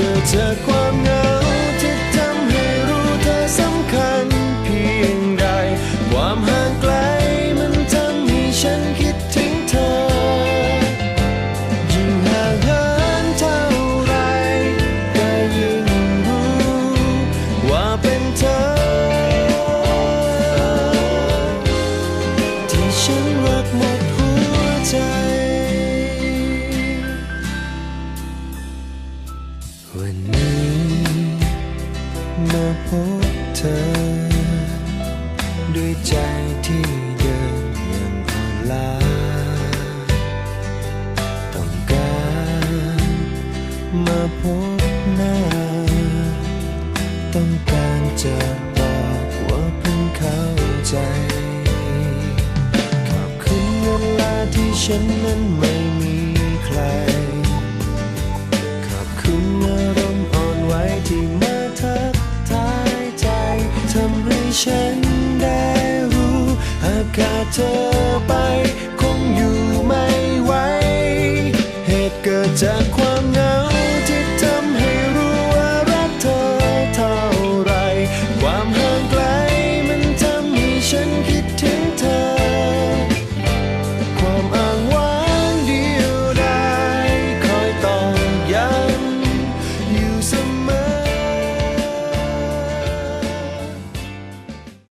เกิดจากความเหงาที่ทำให้รู้เธอสำคัญเพียงใด ความห่างไกลมันทำให้ฉันคิดถึงเธอ ยิ่งห่างเหินเท่าไรก็ยิ่งรู้ว่าเป็นเธอ ที่ฉันรักหมดหัวใจ วันนี้มาพบเธอ ด้วยใจที่เดินยังอ่อนล้าต้องการมาพบหน้า ต้องการจะบอกว่าเพิ่งเข้าใจ ขอบคุณเวลาที่ฉันนั้นไม่มี ทำให้ฉันได้รู้หากขาดเธอไป คงอยู่ไม่ไหวเหตุเกิดจาก